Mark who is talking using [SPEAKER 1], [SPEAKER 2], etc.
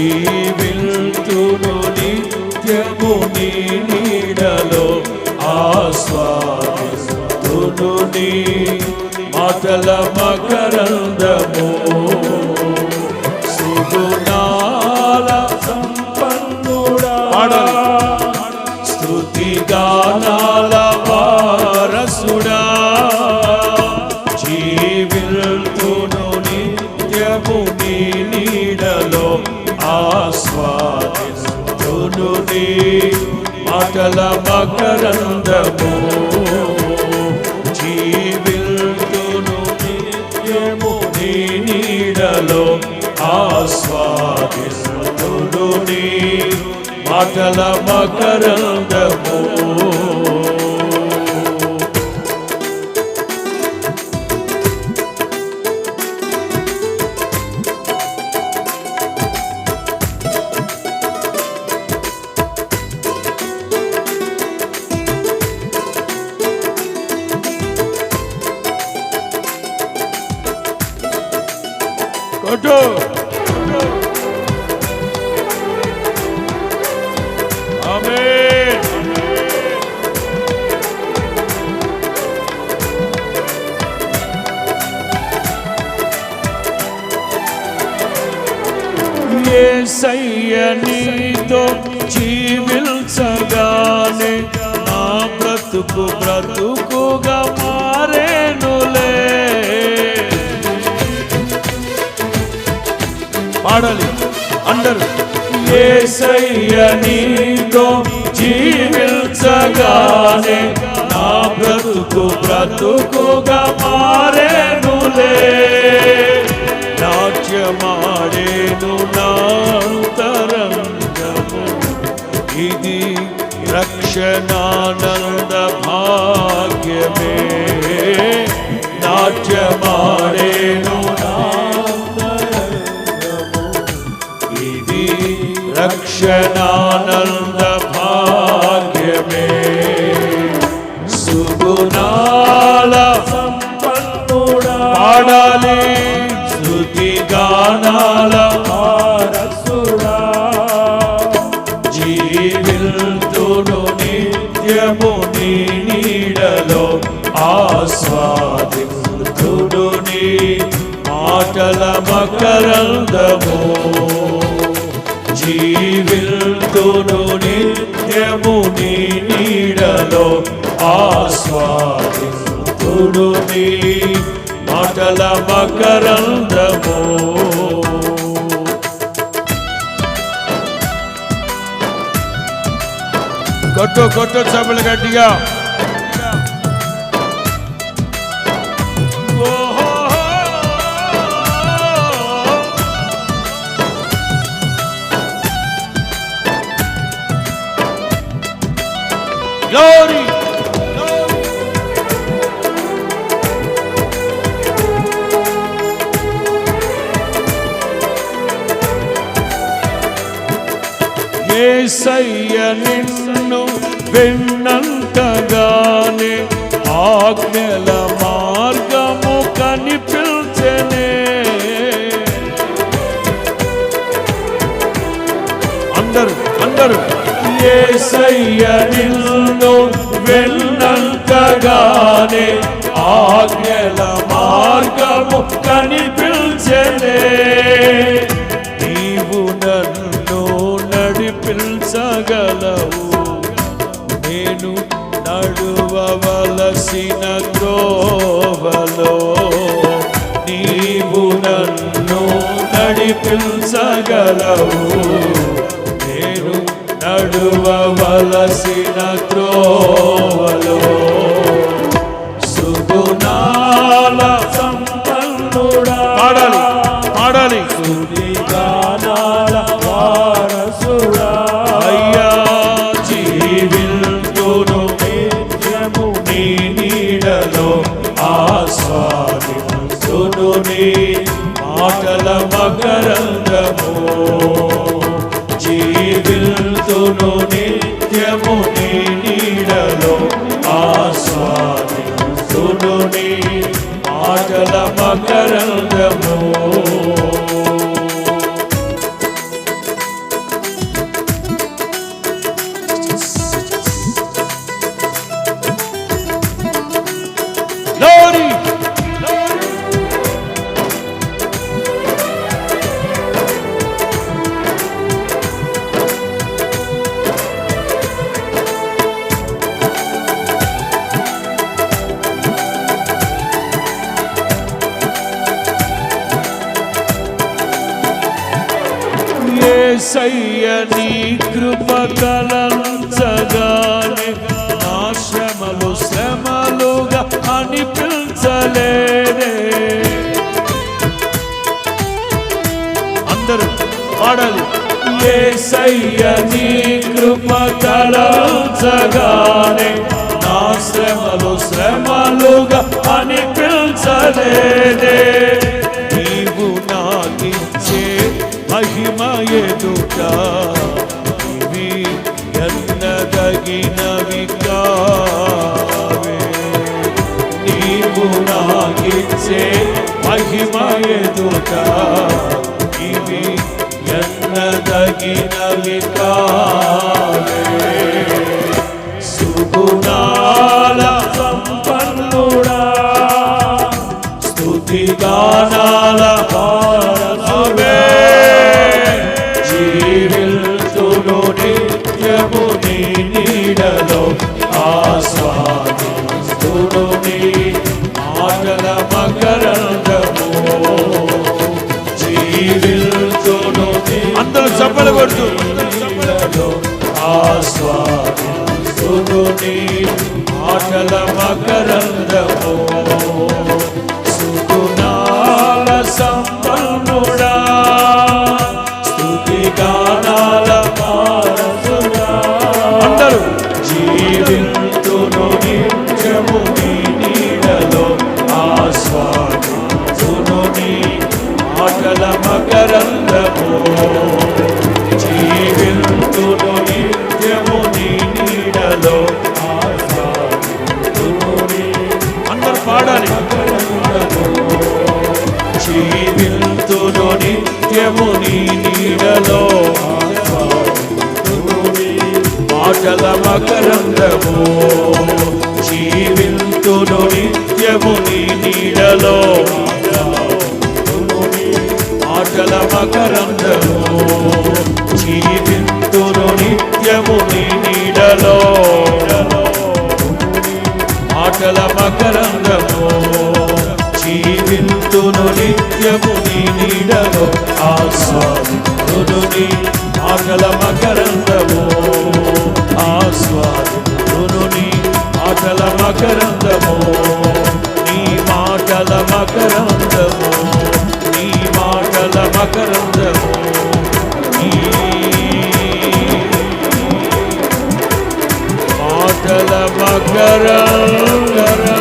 [SPEAKER 1] జీవిల్తును నిత్యము నీ నీడలో ఆస్వాదిల్తును నీ మాటల మకరందము. సుగుణాల సంపన్నుడా. స్తుతి గానాల మాటల మకరందము. జీవిల్తును నిత్యము నీ నీడలో ఆస్వాదిస్తుడు నీ మాటల మకరందము. అటు ఆమేన్ యేసయ్య నీతో జీవించగానే నా బ్రతుకు బ్రతుకుగా మారేనులే. పాడాలి అందరు. యేసయ్య జీవించగానే నా బ్రతుకు బ్రతుకుగా మారేనులే. నాట్యమాడేను నాంతరంగము ఇది రక్షణానంద భాగ్యమే. నాట్యమాడేను నా రక్షణానంద భాగ్యమే సుగుణాల సంపన్నుడా. పాడాలి స్తుతి गानाल వారసుడా. జీవిల్తును నిత్యము నీ నీడలో ఆస్వాదితుడు నీ మాటల మకరందము. జీవిల్తును నిత్యము నీ నీడలో ఆస్వాదితుడు నీ మాటల మకరందము. కొట్టు కొట్టు చెప్పులు గట్టిగా. ఏసయ్య నిన్ను విన్నంతగానే ఆజ్ఞల మార్గము కనిపించనే. అందరు అందరు ఏసయ్య నిన్ను విన్నంతగానే ఆజ్ఞల మార్గము కనిపించనే. నడువవలసిన త్రోవలో నీవు నన్ను నడిపించగలవు. నేను నడువవలసిన త్రోవలో మాటల మకరంగము జీవిల్తును నిత్యము నీడలో ఆస్వాదిస్తును నీ మాటల మకరంగము ఏసయ్య నీ కృప కలంచగానే నా శ్రమలు శ్రమలుగా అనిపించలేదే. అందరూ పాడాలి ఏసయ్య నీ కృప కలంచగానే నా శ్రమలు శ్రమలుగా అనిపించలేదే. చేసే మహిమ ఎదుట ఇవి ఎన్నదగినవి కావే సుగుణాల మాటల పాడాలి. జీవింతును నిత్యము నీ నీడలో మాటల మకరందము. జీవితుడు నిత్యము నీ నీడలో జీవింతును నిత్యము నీ నీడలో ఆస్వాదితును నీ మాటల మకరందము. ఆస్వాదితును నీ మాటల మకరందము. నీ మాటల మకరందము. నీ మాటల మకరందము. నీ మాటల మకరందము.